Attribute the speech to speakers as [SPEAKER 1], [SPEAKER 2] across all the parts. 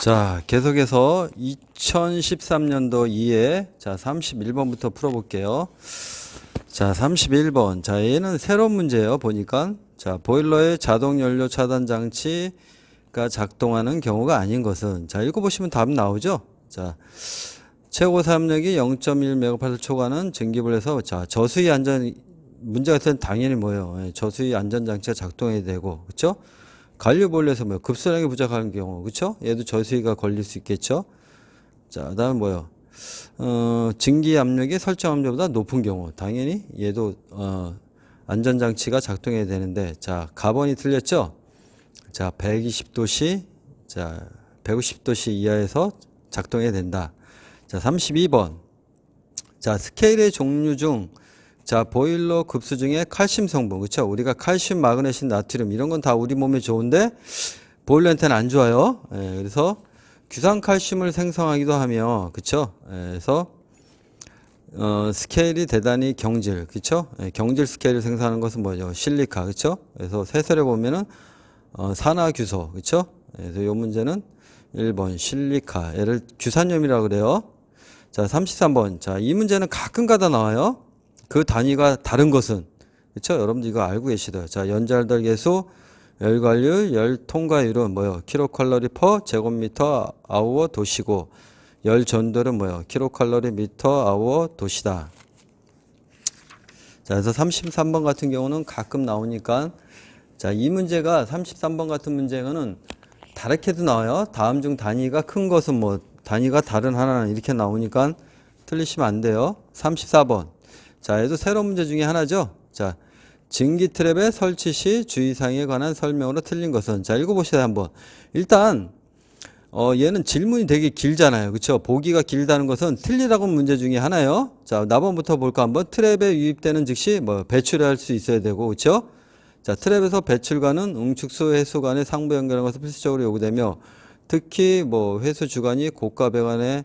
[SPEAKER 1] 자, 계속해서 2013년도 2회 자, 31번부터 풀어 볼게요. 자, 31번. 자, 얘는 새로운 문제예요. 보니까. 자, 보일러의 자동 연료 차단 장치가 작동하는 경우가 아닌 것은 자, 읽어 보시면 답 나오죠? 자, 최고 사용력이 0.1메가파스 초과는 증기불에서 자, 저수위 안전 문제가 있으면 당연히 뭐예요? 예, 저수위 안전 장치가 작동해야 되고. 그렇죠? 관류 보일러에서 뭐 급수량이 부족한 경우, 그렇죠? 얘도 저수위가 걸릴 수 있겠죠. 자, 그다음에 뭐요? 어, 증기 압력이 설정 압력보다 높은 경우, 당연히 얘도 어, 안전 장치가 작동해야 되는데, 자, 가번이 틀렸죠? 자, 120도씨, 자, 150도씨 이하에서 작동해야 된다. 자, 32번. 자, 스케일의 종류 중 자, 보일러 급수 중에 칼슘 성분, 그쵸? 우리가 칼슘, 마그네슘, 나트륨, 이런 건 다 우리 몸에 좋은데, 보일러한테는 안 좋아요. 예, 그래서 규산 칼슘을 생성하기도 하며, 그쵸? 예, 그래서, 어, 스케일이 대단히 경질, 그쵸? 예, 경질 스케일을 생성하는 것은 뭐죠? 실리카, 그쵸? 그래서 세설에 보면은, 어, 산화규소, 그쵸? 예, 그래서 요 문제는 1번 실리카, 얘를 규산염이라고 그래요. 자, 33번. 자, 이 문제는 가끔 가다 나와요. 그 단위가 다른 것은 그렇죠? 여러분들 이거 알고 계시죠? 자, 연잘들 계수, 열관류, 열 통과율은 뭐요? 킬로칼로리 퍼 제곱미터 아워 도시고 열 전도는 뭐요? 킬로칼로리 미터 아워 도시다. 자, 그래서 33번 같은 경우는 가끔 나오니까 자, 이 문제가 33번 같은 문제는 다르게도 나와요. 다음 중 단위가 큰 것은 뭐 단위가 다른 하나는 이렇게 나오니까 틀리시면 안 돼요. 34번. 자, 얘도 새로운 문제 중에 하나죠. 자, 증기 트랩의 설치 시 주의사항에 관한 설명으로 틀린 것은 자, 읽어 보시다 한번. 일단 어, 얘는 질문이 되게 길잖아요. 그렇죠? 보기가 길다는 것은 틀리라고 문제 중에 하나요. 자, 나번부터 볼까 한번. 트랩에 유입되는 즉시 뭐 배출할 수 있어야 되고, 그렇죠? 자, 트랩에서 배출과는 응축수 회수 간의 상부 연결하는 것을 필수적으로 요구되며 특히 뭐 회수 주간이 고가 배관의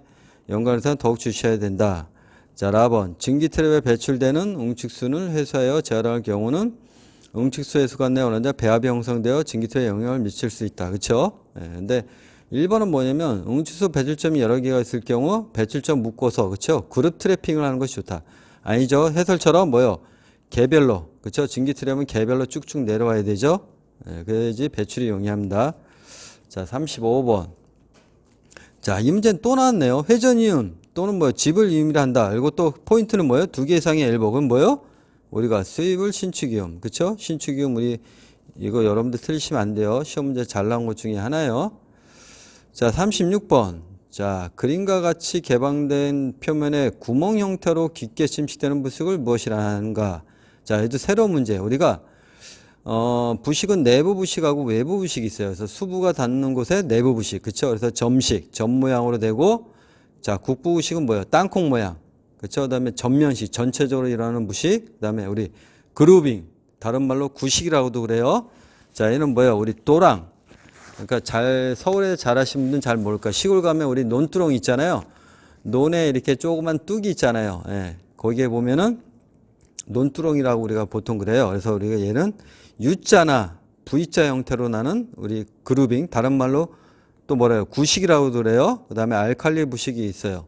[SPEAKER 1] 연관해서는 더욱 주시해야 된다. 자, 라번. 증기 트랩에 배출되는 응축수를 회수하여 재활할 경우는 응축수 회수관 내 원하자 배합이 형성되어 증기 트랩에 영향을 미칠 수 있다. 그렇죠? 예, 근데 1번은 뭐냐면 응축수 배출점이 여러 개가 있을 경우 배출점 묶어서 그렇죠? 그룹 트래핑을 하는 것이 좋다. 아니죠? 해설처럼 뭐요? 개별로 그렇죠? 증기 트랩은 개별로 쭉쭉 내려와야 되죠? 예, 그래야지 배출이 용이합니다. 자, 35번. 자, 이 문제는 또 나왔네요. 회전 이음 또는 뭐 집을 이음이라 한다. 그리고 또 포인트는 뭐예요? 두 개 이상의 엘복은 뭐예요? 우리가 수입을 신축이음. 그쵸? 신축이음 우리 이거 여러분들 틀리시면 안 돼요. 시험 문제 잘 나온 것 중에 하나예요. 자, 36번. 자, 그림과 같이 개방된 표면에 구멍 형태로 깊게 침식되는 부식을 무엇이라 하는가? 자, 얘도 새로운 문제. 우리가 어, 부식은 내부 부식하고 외부 부식이 있어요. 그래서 수부가 닿는 곳에 내부 부식. 그쵸? 그래서 점식, 점 모양으로 되고, 자, 국부 부식은 뭐예요? 땅콩 모양. 그쵸? 그 다음에 전면식, 전체적으로 일어나는 부식. 그 다음에 우리 그루빙. 다른 말로 구식이라고도 그래요. 자, 얘는 뭐예요? 우리 도랑. 그러니까 잘, 서울에 잘하신 분들은 잘 모를까. 시골 가면 우리 논두렁 있잖아요. 논에 이렇게 조그만 뚝이 있잖아요. 예. 거기에 보면은 논두렁이라고 우리가 보통 그래요. 그래서 우리가 얘는 U자나 V자 형태로 나는 우리 그루빙, 다른 말로 또 뭐래요? 구식이라고도 그래요. 그 다음에 알칼리 부식이 있어요.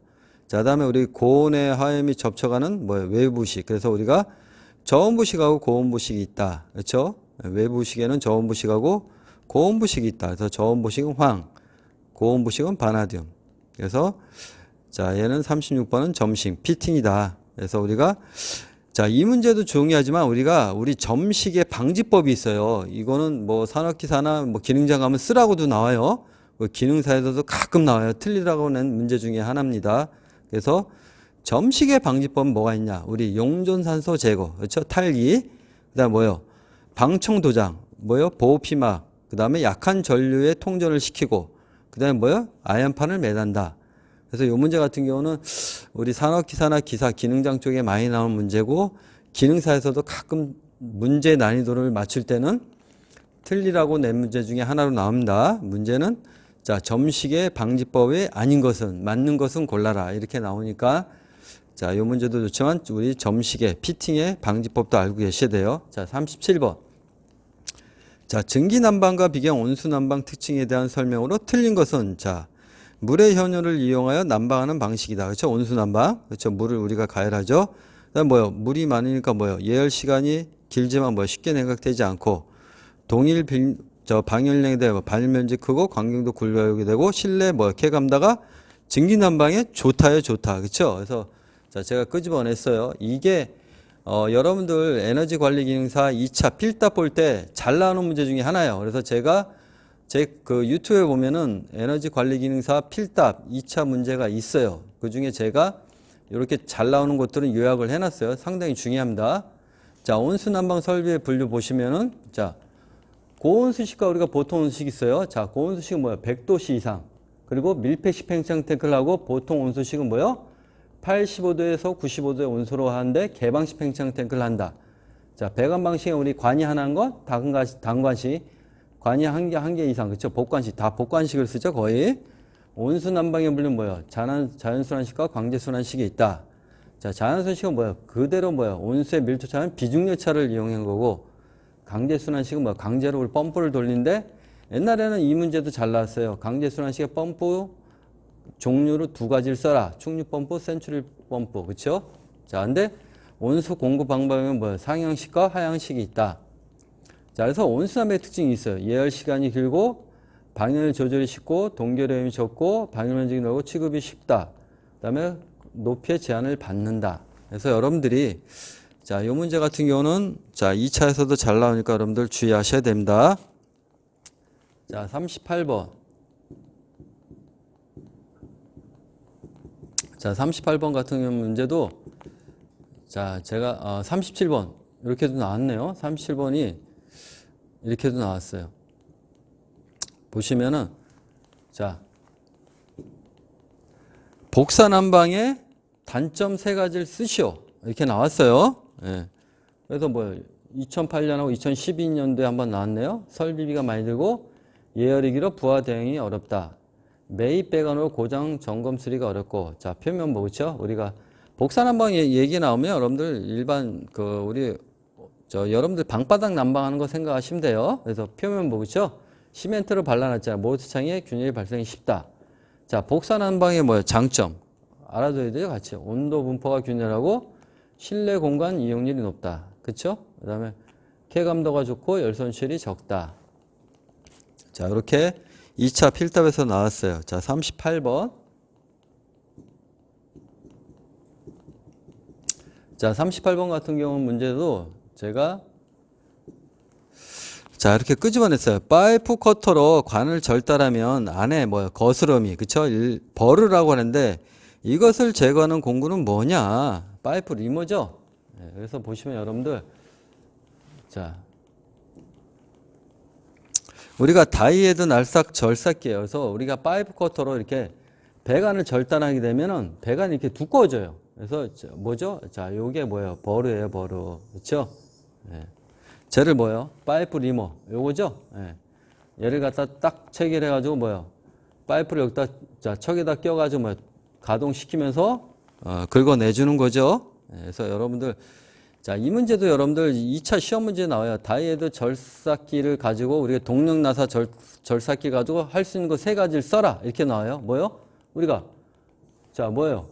[SPEAKER 1] 자, 그 다음에 우리 고온의 화염이 접촉하는 뭐예요? 외부식. 그래서 우리가 저온 부식하고 고온 부식이 있다. 그렇죠? 외부 부식에는 저온 부식하고 고온 부식이 있다. 그래서 저온 부식은 황, 고온 부식은 바나디움. 그래서 자, 얘는 36번은 점식, 피팅이다. 그래서 우리가 자, 이 문제도 중요하지만 우리가 우리 점식의 방지법이 있어요. 이거는 뭐 산업기사나 뭐 기능자 가면 쓰라고도 나와요. 그 기능사에서도 가끔 나와요. 틀리라고 낸 문제 중에 하나입니다. 그래서 점식의 방지법은 뭐가 있냐? 우리 용존산소 제거, 그렇죠? 탈기, 그다음 뭐요? 방청 도장, 뭐요? 보호 피막, 그다음에 약한 전류의 통전을 시키고, 그다음에 뭐요? 아연판을 매단다. 그래서 이 문제 같은 경우는 우리 산업기사나 기사, 기능장 쪽에 많이 나오는 문제고 기능사에서도 가끔 문제 난이도를 맞출 때는 틀리라고 낸 문제 중에 하나로 나옵니다. 문제는 자 점식의 방지법이 아닌 것은 맞는 것은 골라라 이렇게 나오니까 자 이 문제도 좋지만 우리 점식의 피팅의 방지법도 알고 계셔야 돼요. 자 37번 자 증기 난방과 비경 온수 난방 특징에 대한 설명으로 틀린 것은 자 물의 현효를 이용하여 난방하는 방식이다. 그렇죠? 온수 난방. 그렇죠? 물을 우리가 가열하죠. 그다음 뭐요? 물이 많으니까 뭐요? 예열 시간이 길지만 뭐 쉽게 냉각되지 않고 동일 빈, 저 방열량이 되고 발면지 크고 광경도 굴려오게 되고 실내 뭐 쾌감다가 증기 난방에 좋다요, 좋다. 그렇죠? 그래서 자, 제가 끄집어냈어요. 이게 어, 여러분들 에너지 관리 기능사 2차 필답 볼 때 잘 나오는 문제 중에 하나예요. 그래서 제가 제 그 유튜브에 보면은 에너지 관리 기능사 필답 2차 문제가 있어요. 그 중에 제가 이렇게 잘 나오는 것들은 요약을 해놨어요. 상당히 중요합니다. 자, 온수 난방 설비의 분류 보시면은 자, 고온수식과 우리가 보통 온수식 있어요. 자, 고온수식은 뭐예요? 100도씨 이상. 그리고 밀폐식 팽창 탱크를 하고 보통 온수식은 뭐예요? 85도에서 95도의 온수로 하는데 개방식 팽창 탱크를 한다. 자, 배관 방식에 우리 관이 하나인 건 단관식, 단관식. 관이 한 개, 한 개 이상. 그쵸? 복관식. 다 복관식을 쓰죠, 거의. 온수 난방의 분류는 뭐예요? 자연, 자연순환식과 광재순환식이 있다. 자, 자연순환식은 뭐예요? 그대로 뭐예요? 온수의 밀도차는 비중력차를 이용한 거고, 강제순환식은 뭐 강제로 우리 펌프를 돌리는데 옛날에는 이 문제도 잘 나왔어요. 강제순환식의 펌프 종류로 두 가지를 써라. 충류 펌프, 센츄리 펌프. 그렇죠? 자, 근데 온수 공급 방법은 뭐예요? 상향식과 하향식이 있다. 자, 그래서 온수함의 특징이 있어요. 예열 시간이 길고 방열 조절이 쉽고 동결염이 적고 방열 면적이 넓고 취급이 쉽다. 그다음에 높이의 제한을 받는다. 그래서 여러분들이 자, 이 문제 같은 경우는 자, 2차에서도 잘 나오니까 여러분들 주의하셔야 됩니다. 자, 38번. 자, 38번 같은 경우 문제도 자, 제가 어, 37번 이렇게도 나왔네요. 37번이 이렇게도 나왔어요. 보시면은 자, 복사 난방의 단점 세 가지를 쓰시오. 이렇게 나왔어요. 예. 그래서 뭐 2008년하고 2012년도에 한번 나왔네요. 설비비가 많이 들고 예열이 길어 부하 대응이 어렵다. 매입 배관으로 고장 점검 수리가 어렵고 자 표면 뭐죠? 우리가 복사 난방 얘- 얘기 나오면 여러분들 일반 그 우리 저 여러분들 방바닥 난방하는 거 생각하시면 돼요. 그래서 표면 뭐죠? 시멘트를 발라놨잖아요. 모터창에 균열이 발생이 쉽다. 자 복사 난방의 뭐예요? 장점 알아둬야 돼요. 같이 온도 분포가 균열하고 실내 공간 이용률이 높다. 그쵸? 그 다음에 쾌감도가 좋고 열손실이 적다. 자, 이렇게 2차 필답에서 나왔어요. 자, 38번. 자, 38번 같은 경우 문제도 제가 자, 이렇게 끄집어냈어요. 파이프 커터로 관을 절단하면 안에 뭐야, 거스름이, 그쵸? 일, 버르라고 하는데 이것을 제거하는 공구는 뭐냐? 파이프 리모죠? 네, 그래서 보시면 여러분들, 자, 우리가 다이헤드 날삭 절삭기예요. 그래서 우리가 파이프 커터로 이렇게 배관을 절단하게 되면은 배관이 이렇게 두꺼워져요. 그래서 저 뭐죠? 자, 요게 뭐예요? 버르예요, 버르. 그렇죠? 예. 쟤를 뭐예요? 파이프 리모. 요거죠? 예. 얘를 갖다 딱 체결해 가지고 뭐예요? 파이프를 여기다 자, 척에다 끼워 가지고 뭐 가동시키면서 어, 긁어내 주는 거죠. 예, 그래서 여러분들 자, 이 문제도 여러분들 2차 시험 문제 나와요. 다이에드 절삭기를 가지고 우리가 동력 나사 절, 절삭기 가지고 할 수 있는 거 세 가지를 써라. 이렇게 나와요. 뭐요? 우리가 자, 뭐예요?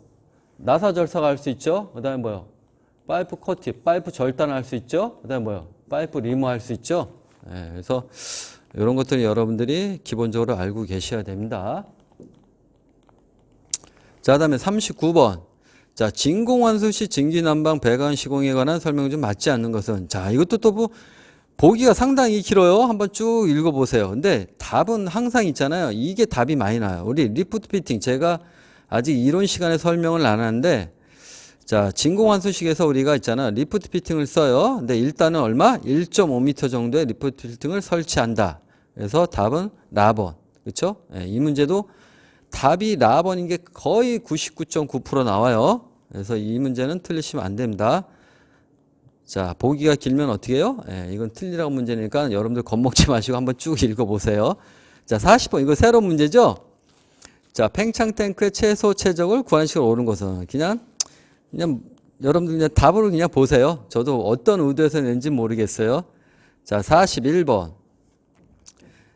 [SPEAKER 1] 나사 절삭 할 수 있죠. 그다음에 뭐요? 파이프 커티, 파이프 절단 할 수 있죠. 그다음에 뭐요? 파이프 리모 할 수 있죠. 예, 그래서 이런 것들 여러분들이 기본적으로 알고 계셔야 됩니다. 자, 그다음에 39번. 자, 진공환수 시 증기난방 배관 시공에 관한 설명 좀 맞지 않는 것은 자, 이것도 또 뭐, 보기가 상당히 길어요. 한번 쭉 읽어보세요. 근데 답은 항상 있잖아요. 이게 답이 많이 나요. 우리 리프트 피팅 제가 아직 이론 시간에 설명을 안 하는데 자, 진공환수식에서 우리가 있잖아. 리프트 피팅을 써요. 근데 일단은 얼마? 1.5m 정도의 리프트 피팅을 설치한다. 그래서 답은 라번. 그렇죠? 예, 이 문제도 답이 라번인 게 거의 99.9% 나와요. 그래서 이 문제는 틀리시면 안 됩니다. 자, 보기가 길면 어떻게 해요? 예, 이건 틀리라고 문제니까 여러분들 겁먹지 마시고 한번 쭉 읽어보세요. 자, 40번. 이거 새로운 문제죠? 자, 팽창 탱크의 최소 최적을 구하는 식으로 오른 것은 그냥, 그냥 여러분들 그냥 답으로 그냥 보세요. 저도 어떤 의도에서 낸지 모르겠어요. 자, 41번.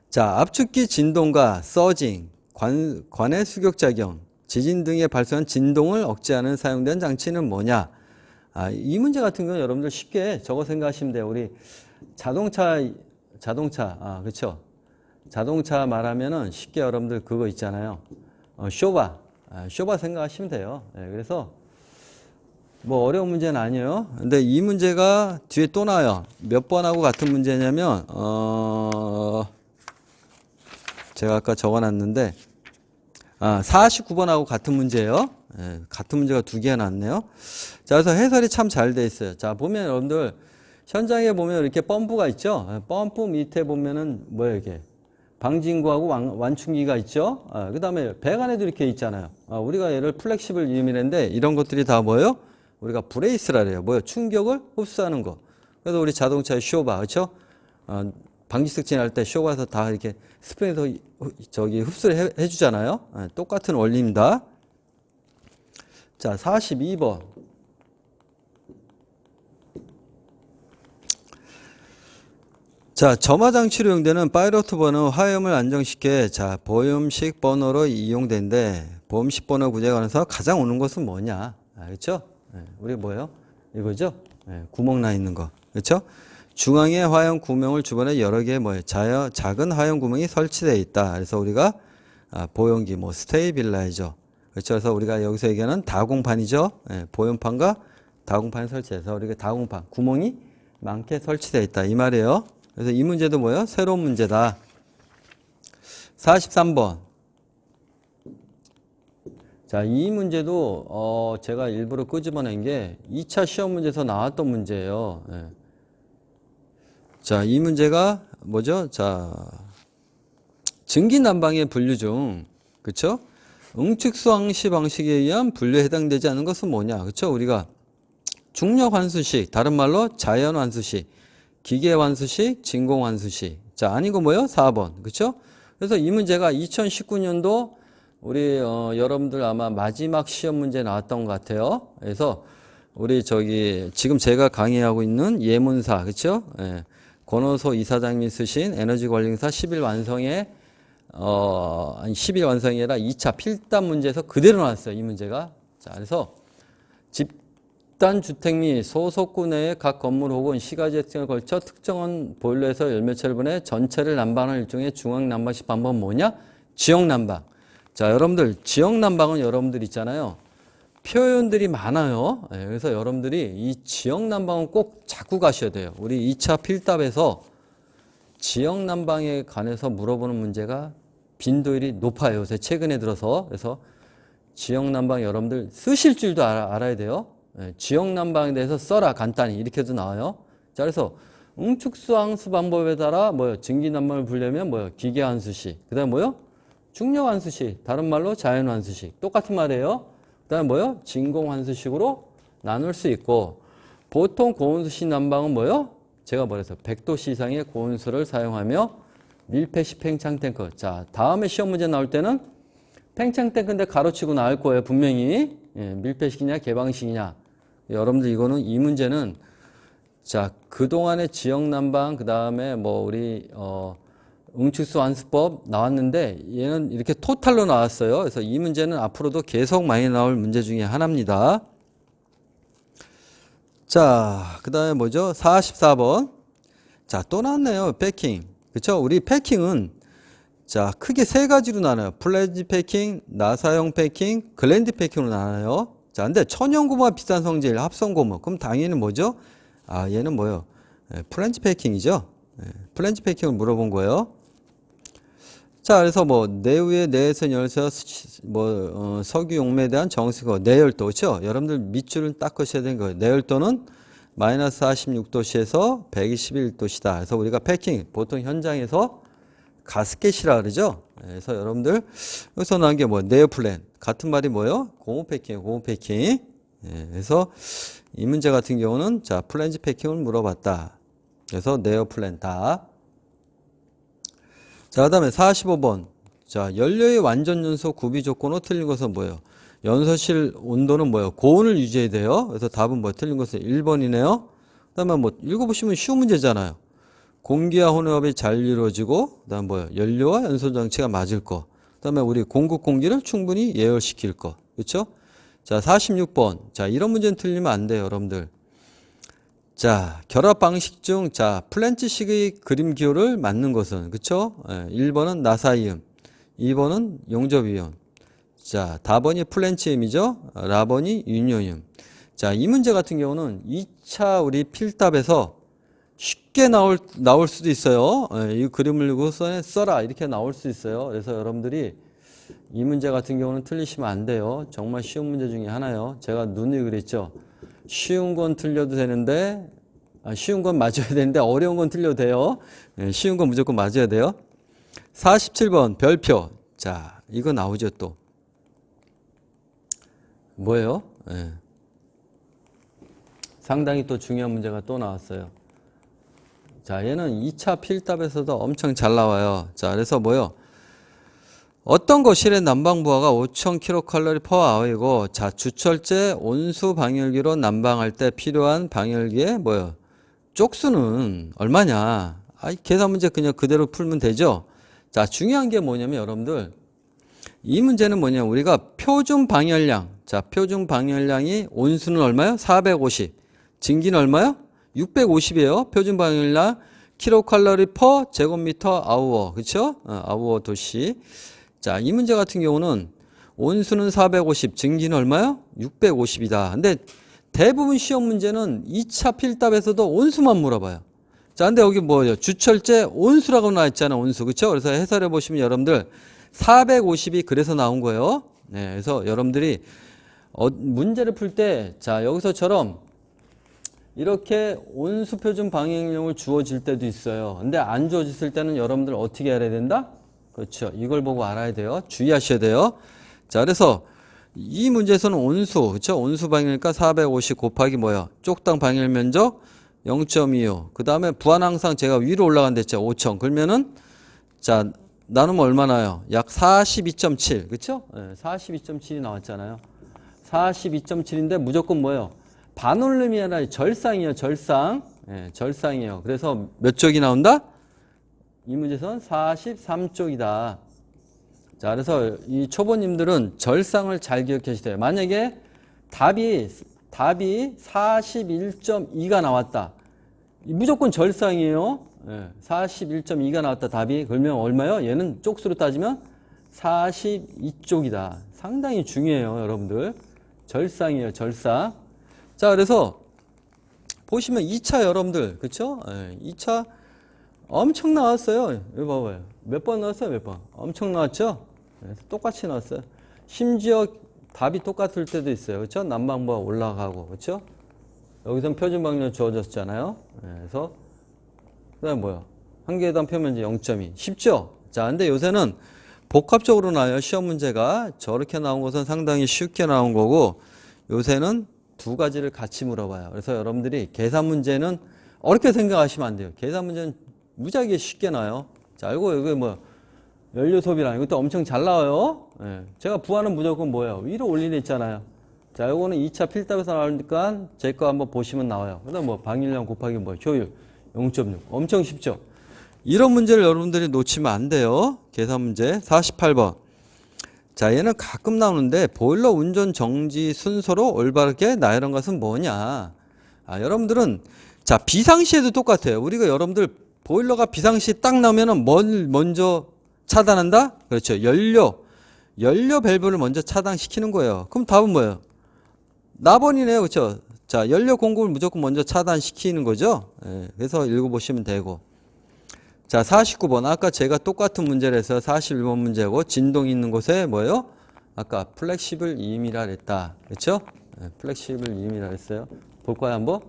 [SPEAKER 1] 자, 압축기 진동과 서징, 관, 관의 수격작용, 지진 등에 발생한 진동을 억제하는 사용된 장치는 뭐냐? 아, 이 문제 같은 경우는 여러분들 쉽게 저거 생각하시면 돼요. 우리 자동차, 자동차, 아, 그쵸. 자동차 말하면은 쉽게 여러분들 그거 있잖아요. 어, 쇼바, 아, 쇼바 생각하시면 돼요. 예, 그래서 뭐 어려운 문제는 아니에요. 근데 이 문제가 뒤에 또 나와요. 몇 번하고 같은 문제냐면, 어, 제가 아까 적어 놨는데, 아, 49번하고 같은 문제예요. 예, 같은 문제가 두 개가 났네요. 자, 그래서 해설이 참 잘 돼 있어요. 자, 보면 여러분들 현장에 보면 이렇게 펌프가 있죠. 예, 펌프 밑에 보면은 뭐예요, 이게? 방진구하고 완, 완충기가 있죠. 아, 그 다음에 배관에도 이렇게 있잖아요. 아, 우리가 얘를 플렉시블 유임이랬는데 이런 것들이 다 뭐예요? 우리가 브레이스라 그래요. 뭐예요? 충격을 흡수하는 거. 그래서 우리 자동차의 쇼바, 그렇죠? 어, 방지 특진할 때 쇼바에서 다 이렇게 스프링에서 저기 흡수를 해, 해주잖아요. 아, 똑같은 원리입니다. 자, 42번. 자, 점화 장치로 이용되는 파이로트 번호 화염을 안정시켜 자, 보험식 번호로 이용된대. 보험식 번호 구제에 관해서 가장 오는 것은 뭐냐? 아, 그렇죠? 네, 우리 뭐예요? 이거죠? 네, 구멍 나 있는 거. 그렇죠? 중앙에 화염 구멍을 주변에 여러 개의 뭐예요? 자여, 작은 화염 구멍이 설치되어 있다. 그래서 우리가 아, 보용기 뭐 스테이빌라이저. 그렇죠? 그래서 우리가 여기서 얘기하는 다공판이죠. 예, 보연판과 다공판이 설치해서 우리가 다공판 구멍이 많게 설치되어 있다 이 말이에요. 그래서 이 문제도 뭐예요? 새로운 문제다. 43번. 자, 이 문제도 어 제가 일부러 끄집어낸 게 2차 시험 문제에서 나왔던 문제예요. 예. 자, 이 문제가 뭐죠? 자, 증기 난방의 분류 중 그렇죠? 응축수 항시 방식에 의한 분류에 해당되지 않는 것은 뭐냐? 그렇죠? 우리가 중력 환수식, 다른 말로 자연 환수식, 기계 환수식, 진공 환수식. 자, 아닌 거 뭐예요? 4번. 그렇죠? 그래서 이 문제가 2019년도 우리 어, 여러분들 아마 마지막 시험 문제 나왔던 것 같아요. 그래서 우리 저기 지금 제가 강의하고 있는 예문사, 그렇죠? 예. 권호소 이사장님이 쓰신 에너지 관리사 10일 완성에 어, 아니 10일 완성이 아니라 2차 필답 문제에서 그대로 나왔어요. 이 문제가. 자, 그래서 집단 주택 및 소속구 내의 각 건물 혹은 시가지 층을 걸쳐 특정한 보일러에서 열 몇 차를 보내 전체를 난방하는 일종의 중앙 난방식 방법은 뭐냐? 지역 난방. 자, 여러분들 지역 난방은 여러분들 있잖아요. 표현들이 많아요. 예, 그래서 여러분들이 이 지역 난방은 꼭 잡고 가셔야 돼요. 우리 2차 필답에서 지역 난방에 관해서 물어보는 문제가 빈도율이 높아요. 요새 최근에 들어서. 그래서 지역 난방 여러분들 쓰실 줄도 알아, 알아야 돼요. 예, 지역 난방에 대해서 써라 간단히 이렇게도 나와요. 자, 그래서 응축수 항수 방법에 따라 뭐요? 증기 난방을 불려면 뭐요? 기계 환수식. 그다음 뭐요? 중력 환수식. 다른 말로 자연 환수식. 똑같은 말이에요. 그다음 뭐요? 진공 환수식으로 나눌 수 있고 보통 고온수식 난방은 뭐요? 제가 뭐랬어? 100도씨 이상의 고온수를 사용하며 밀폐식 팽창 탱크. 자, 다음에 시험 문제 나올 때는 팽창 탱크인데 가로치고 나올 거예요. 분명히. 예, 밀폐식이냐 개방식이냐. 여러분들 이거는 이 문제는 자, 그동안의 지역 난방 그 다음에 뭐 우리 어 응축수 환수법 나왔는데 얘는 이렇게 토탈로 나왔어요. 그래서 이 문제는 앞으로도 계속 많이 나올 문제 중에 하나입니다. 자, 그 다음에 뭐죠? 44번. 자, 또 나왔네요. 패킹. 그쵸? 우리 패킹은 자, 크게 세 가지로 나눠요. 플래지 패킹, 나사형 패킹, 글랜드 패킹으로 나눠요. 자, 근데 천연고무와 비싼 성질, 합성고무. 그럼 당연히 뭐죠? 아, 얘는 뭐요? 예, 플랜지 패킹이죠? 예, 플랜지 패킹을 물어본 거예요. 자, 그래서 뭐 내후의 내에서 열서 뭐 어, 석유 용매에 대한 정수거 내열도 그렇죠? 여러분들 밑줄을 닦으셔야 되는 거예요. 내열도는 마이너스 46도씨에서 121도씨다. 그래서 우리가 패킹 보통 현장에서 가스켓이라 그러죠. 그래서 여러분들 여기서 나온 게 뭐 네오플랜 같은 말이 뭐예요? 고무 패킹, 고무 패킹. 예, 그래서 이 문제 같은 경우는 자 플랜지 패킹을 물어봤다. 그래서 네오플랜 다. 자, 그 다음에 45번. 자, 연료의 완전 연소 구비 조건으로 틀린 것은 뭐예요? 연소실 온도는 뭐예요? 고온을 유지해야 돼요. 그래서 답은 뭐 틀린 것은 1번이네요. 그 다음에 뭐 읽어보시면 쉬운 문제잖아요. 공기와 혼합이 잘 이루어지고, 그 다음 뭐예요? 연료와 연소 장치가 맞을 거. 그 그다음에 우리 공급 공기를 충분히 예열시킬 거. 그렇죠? 자, 46번. 자, 이런 문제는 틀리면 안 돼요, 여러분들. 자, 결합 방식 중, 자, 플랜츠식의 그림 기호를 맞는 것은, 그쵸? 예, 1번은 나사이음, 2번은 용접이온. 자, 다번이 플랜치음이죠? 라번이 윤효임. 자, 이 문제 같은 경우는 2차 우리 필답에서 쉽게 나올, 나올 수도 있어요. 예, 이 그림을 써, 써라. 이렇게 나올 수 있어요. 그래서 여러분들이 이 문제 같은 경우는 틀리시면 안 돼요. 정말 쉬운 문제 중에 하나요. 제가 눈이 그랬죠. 쉬운 건 틀려도 되는데, 아, 쉬운 건 맞아야 되는데, 어려운 건 틀려도 돼요. 예, 쉬운 건 무조건 맞아야 돼요. 47번 별표. 자, 이거 나오죠 또. 뭐예요? 예. 상당히 또 중요한 문제가 또 나왔어요. 자, 얘는 2차 필답에서도 엄청 잘 나와요. 자, 그래서 뭐요? 어떤 거실의 난방부하가 5,000kcal per hour이고, 자, 주철제 온수 방열기로 난방할 때 필요한 방열기의 뭐요? 쪽수는 얼마냐? 아, 계산 문제 그냥 그대로 풀면 되죠? 자, 중요한 게 뭐냐면 여러분들, 이 문제는 뭐냐? 우리가 표준 방열량, 자, 표준 방열량이 온수는 얼마요? 450. 증기는 얼마요? 650이에요. 표준 방열량 킬로칼로리 퍼 제곱미터 아우어. 어, 아우어 도시. 자, 이 문제 같은 경우는 온수는 450, 증기는 얼마요? 650이다. 근데 대부분 시험 문제는 2차 필답에서도 온수만 물어봐요. 자, 근데 여기 뭐예요? 주철제 온수라고 있잖아, 온수. 그쵸? 그래서 해설해 보시면 여러분들 450이 그래서 나온 거예요. 네, 그래서 여러분들이 어, 문제를 풀 때, 자, 여기서처럼 이렇게 온수 표준 방향령을 주어질 때도 있어요. 근데 안 주어졌을 때는 여러분들 어떻게 알아야 된다? 그렇죠. 이걸 보고 알아야 돼요. 주의하셔야 돼요. 자, 그래서 이 문제에서는 온수, 그렇죠? 온수 방향이니까 450 곱하기 뭐야? 쪽당 방향 면적 0.25. 그 다음에 부한 항상 제가 위로 올라간댔죠. 5천. 그러면은 자 나누면 얼마나요? 약 42.7. 그렇죠? 네, 42.7이 나왔잖아요. 42.7인데 무조건 뭐예요? 반올림이 아니라 절상이에요. 절상. 예, 절상이에요. 그래서 몇 쪽이 나온다? 이 문제선 43쪽이다. 자, 그래서 이 초보님들은 절상을 잘 기억하시세요. 만약에 답이 답이 41.2가 나왔다. 무조건 절상이에요. 예, 41.2가 나왔다. 답이 그러면 얼마요? 얘는 쪽수로 따지면 42쪽이다. 상당히 중요해요, 여러분들. 절상이에요, 절상. 자, 그래서 보시면 2차 여러분들, 그쵸? 예, 2차 엄청 나왔어요. 여기 봐봐요. 몇 번 나왔어요, 몇 번? 엄청 나왔죠? 예, 똑같이 나왔어요. 심지어 답이 똑같을 때도 있어요. 그쵸? 난방부가 올라가고, 그쵸? 여기선 표준 방향 주어졌잖아요. 예, 그래서, 그 다음에 뭐야? 한 개에 대한 표면지 0.2. 쉽죠? 자, 근데 요새는 복합적으로 나와요. 시험 문제가. 저렇게 나온 것은 상당히 쉽게 나온 거고, 요새는 두 가지를 같이 물어봐요. 그래서 여러분들이 계산 문제는 어렵게 생각하시면 안 돼요. 계산 문제는 무지하게 쉽게 나와요. 자, 알고 여기 뭐 연료 소비랑 이것도 엄청 잘 나와요. 예. 제가 부하는 무조건 뭐예요? 위로 올리는 있잖아요. 자, 요거는 2차 필답에서 나오니까 제 거 한번 보시면 나와요. 그다음 뭐 방일량 곱하기 뭐 효율 0.6 엄청 쉽죠. 이런 문제를 여러분들이 놓치면 안 돼요. 계산 문제 48번. 자, 얘는 가끔 나오는데 보일러 운전 정지 순서로 올바르게 나열한 것은 뭐냐? 아, 여러분들은 자, 비상시에도 똑같아요. 우리가 여러분들 보일러가 비상시 딱 나오면은 뭘 먼저 차단한다? 그렇죠. 연료. 연료 밸브를 먼저 차단시키는 거예요. 그럼 답은 뭐예요? 나번이네요. 그렇죠? 자, 연료 공급을 무조건 먼저 차단시키는 거죠. 예, 그래서 읽어보시면 되고. 자, 49번. 아까 제가 똑같은 문제를 해서 41번 문제고, 진동 있는 곳에 뭐예요? 아까 플렉시블 임이라 그랬다. 그렇죠? 네, 플렉시블 임이라 그랬어요. 볼까요, 한번?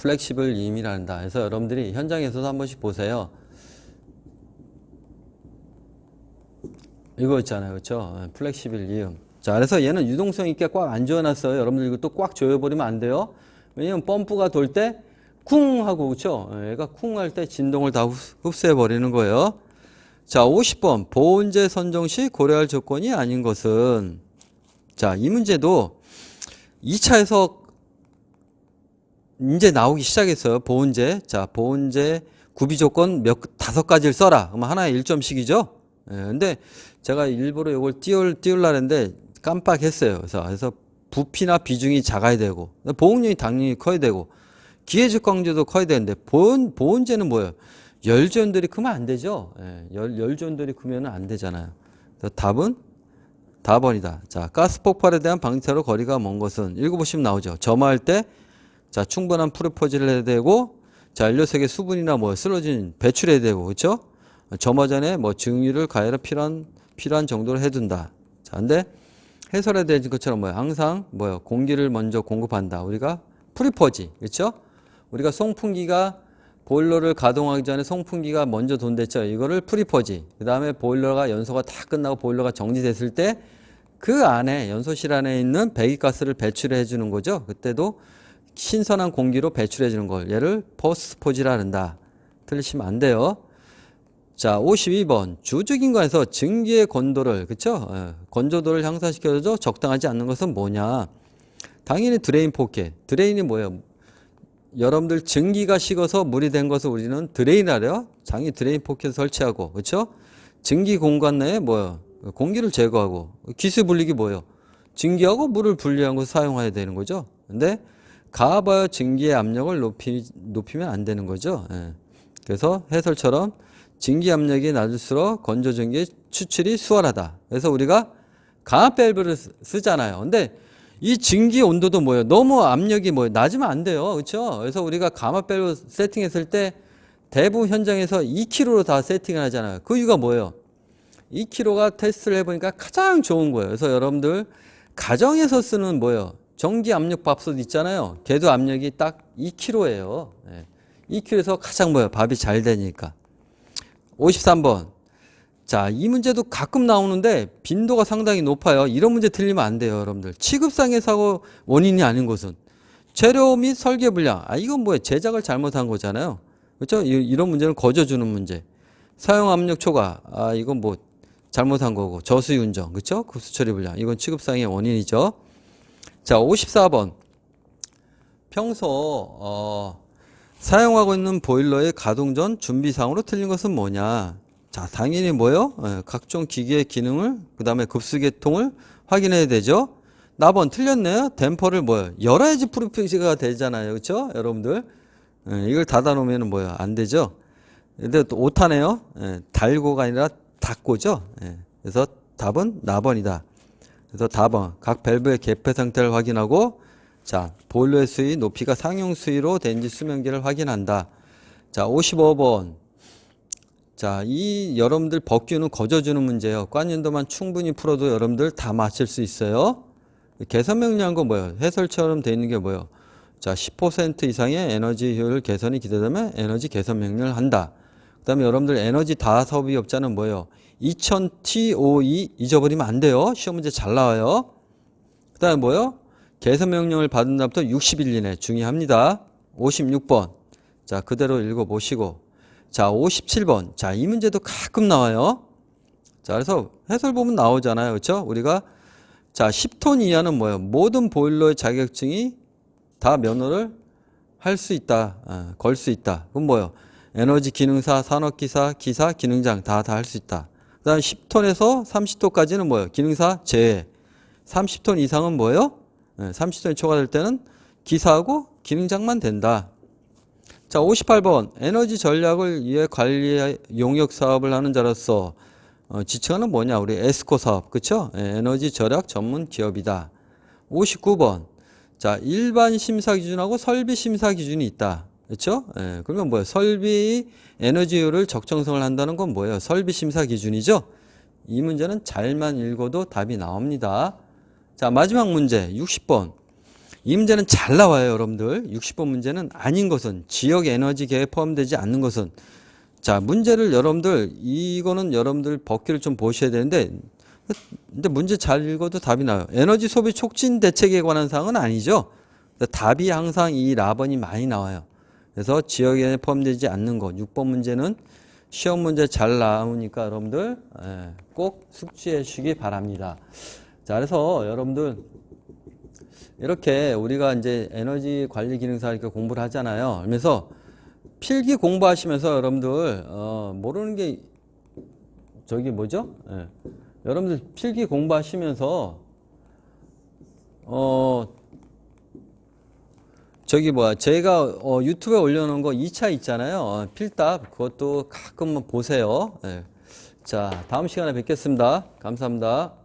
[SPEAKER 1] 플렉시블 임이란다. 그래서 여러분들이 현장에서도 한 번씩 보세요. 이거 있잖아요. 그렇죠? 네, 플렉시블 이음. 자, 그래서 얘는 유동성 있게 꽉 안 조여놨어요. 여러분들 이거 또 꽉 조여버리면 안 돼요. 왜냐면 펌프가 돌 때 쿵 하고 그렇죠? 얘가 쿵 할 때 진동을 다 흡수해 버리는 거예요. 자, 50번 보온재 선정 시 고려할 조건이 아닌 것은 자, 이 문제도 2차에서 이제 나오기 시작했어요. 보온재. 자, 보온재 구비 조건 몇 다섯 가지를 써라. 그럼 하나에 1점씩이죠. 예, 근데 제가 일부러 이걸 띄울 띄울라 했는데 깜빡했어요. 그래서 그래서 부피나 비중이 작아야 되고 보온량이 당연히 커야 되고 기회적 강조도 커야 되는데 보온 보온제는 뭐예요? 열전들이 크면 안 되죠. 예, 열 열전들이 크면 안 되잖아요. 그래서 답은 답번이다. 자, 가스 폭발에 대한 방지차로 거리가 먼 것은 읽어보시면 나오죠. 점화할 때 자, 충분한 프로포즈를 해야 되고 자, 연료색의 수분이나 뭐 쓰러진 배출해야 되고 그렇죠? 점화 전에 뭐 증유를 가열을 필요한 필요한 정도로 해둔다. 자, 근데 해설에 대한 것처럼 뭐야? 항상 뭐요? 공기를 먼저 공급한다. 우리가 프리퍼지, 그렇죠? 우리가 송풍기가 보일러를 가동하기 전에 송풍기가 먼저 돈댔죠. 이거를 프리퍼지. 그 다음에 보일러가 연소가 다 끝나고 보일러가 정지됐을 때 그 안에 연소실 안에 있는 배기가스를 배출해 주는 거죠. 그때도 신선한 공기로 배출해 주는 걸 얘를 포스포지라 한다. 틀리시면 안 돼요. 자, 52번. 주주기관에서 증기의 건도를, 그쵸? 예, 건조도를 향상시켜줘 적당하지 않는 것은 뭐냐? 당연히 드레인 포켓. 드레인이 뭐예요? 여러분들 증기가 식어서 물이 된 것을 우리는 드레인 하려 장이 드레인 포켓 설치하고, 그쵸? 증기 공간 내에 뭐예요? 공기를 제거하고, 기수 분리기 뭐예요? 증기하고 물을 분리한 것을 사용해야 되는 거죠. 근데 가봐야 증기의 압력을 높이, 높이면 안 되는 거죠. 예. 그래서 해설처럼 증기 압력이 낮을수록 건조 증기의 추출이 수월하다. 그래서 우리가 강압 밸브를 쓰- 쓰잖아요. 근데 이 증기 온도도 뭐예요? 너무 압력이 뭐예요? 낮으면 안 돼요. 그렇죠? 그래서 우리가 강압 밸브 세팅했을 때 대부분 현장에서 2kg로 다 세팅을 하잖아요. 그 이유가 뭐예요? 2kg가 테스트를 해보니까 가장 좋은 거예요. 그래서 여러분들 가정에서 쓰는 뭐예요? 전기 압력 밥솥 있잖아요. 걔도 압력이 딱 2kg예요. 2kg에서 가장 뭐예요? 밥이 잘 되니까. 53번. 자, 이 문제도 가끔 나오는데 빈도가 상당히 높아요. 이런 문제 틀리면 안 돼요, 여러분들. 취급상의 사고 원인이 아닌 것은 재료 및 설계 불량. 아, 이건 뭐예요? 제작을 잘못한 거잖아요. 그렇죠? 이- 이런 문제는 거저 주는 문제. 사용 압력 초과. 아, 이건 뭐 잘못한 거고. 저수위 운전. 그렇죠? 급수 처리 불량. 이건 취급상의 원인이죠. 자, 54번. 평소 어, 사용하고 있는 보일러의 가동 전 준비사항으로 틀린 것은 뭐냐? 자, 당연히 뭐요? 예, 각종 기기의 기능을 그 다음에 급수계통을 확인해야 되죠. 나번 틀렸네요. 댐퍼를 뭐요? 열어야지 프로필시가 되잖아요. 그렇죠? 여러분들. 예, 이걸 닫아 놓으면 뭐요? 안 되죠. 근데 또 오타네요. 예, 달고가 아니라 닫고죠. 예, 그래서 답은 나번이다. 그래서 답은 각 밸브의 개폐 상태를 확인하고 자, 보일러의 수위 높이가 상용 수위로 된지 수명기를 확인한다. 자, 55번. 자, 이 여러분들 법규는 거저주는 문제예요. 관연도만 충분히 풀어도 여러분들 다 맞힐 수 있어요. 개선 명령한 건 뭐예요? 해설처럼 돼 있는 게 뭐예요? 자, 10% 이상의 에너지 효율 개선이 기대되면 에너지 개선 명령을 한다. 그 다음에 여러분들 에너지 다사업이 업자는 뭐예요? 2000TOE 잊어버리면 안 돼요. 시험 문제 잘 나와요. 그 다음에 뭐요? 개선 명령을 받은 날부터 60일 이내 중요합니다. 56번. 자, 그대로 읽어 보시고. 자, 57번. 자, 이 문제도 가끔 나와요. 자, 그래서 해설 보면 나오잖아요. 그렇죠? 우리가 자, 10톤 이하는 뭐예요? 모든 보일러의 자격증이 다 면허를 할 수 있다. 아, 걸수 있다. 그건 뭐예요? 에너지 기능사, 산업기사, 기사, 기능장 다 다 할 수 있다. 그다음 10톤에서 30톤까지는 뭐예요? 기능사 제외. 30톤 이상은 뭐예요? 30톤이 초과될 때는 기사하고 기능장만 된다. 자, 58번. 에너지 전략을 위해 관리 용역 사업을 하는 자로서 어, 지칭하는 뭐냐? 우리 에스코 사업. 그쵸? 예, 에너지 절약 전문 기업이다. 59번. 자, 일반 심사 기준하고 설비 심사 기준이 있다. 그렇죠? 예, 그러면 뭐예요? 설비 에너지율을 적정성을 한다는 건 뭐예요? 설비 심사 기준이죠. 이 문제는 잘만 읽어도 답이 나옵니다. 자, 마지막 문제 60번. 이 문제는 잘 나와요, 여러분들. 60번 문제는 아닌 것은 지역 에너지 계획에 포함되지 않는 것은 자, 문제를 여러분들 이거는 여러분들 법규를 좀 보셔야 되는데 근데 문제 잘 읽어도 답이 나요. 에너지 소비 촉진 대책에 관한 사항은 아니죠. 답이 항상 이 라번이 많이 나와요. 그래서 지역에 포함되지 않는 것. 6번 문제는 시험 문제 잘 나오니까 여러분들 예, 꼭 숙지해 주시기 바랍니다. 자, 그래서 여러분들 이렇게 우리가 이제 에너지 관리 기능사 이렇게 공부를 하잖아요. 그러면서 필기 공부하시면서 여러분들 어, 모르는 게 저기 뭐죠? 예. 여러분들 필기 공부하시면서 어 저기 뭐야 제가 어, 유튜브에 올려놓은 거 2차 있잖아요. 어, 필답. 그것도 가끔 보세요. 예. 자 다음 시간에 뵙겠습니다. 감사합니다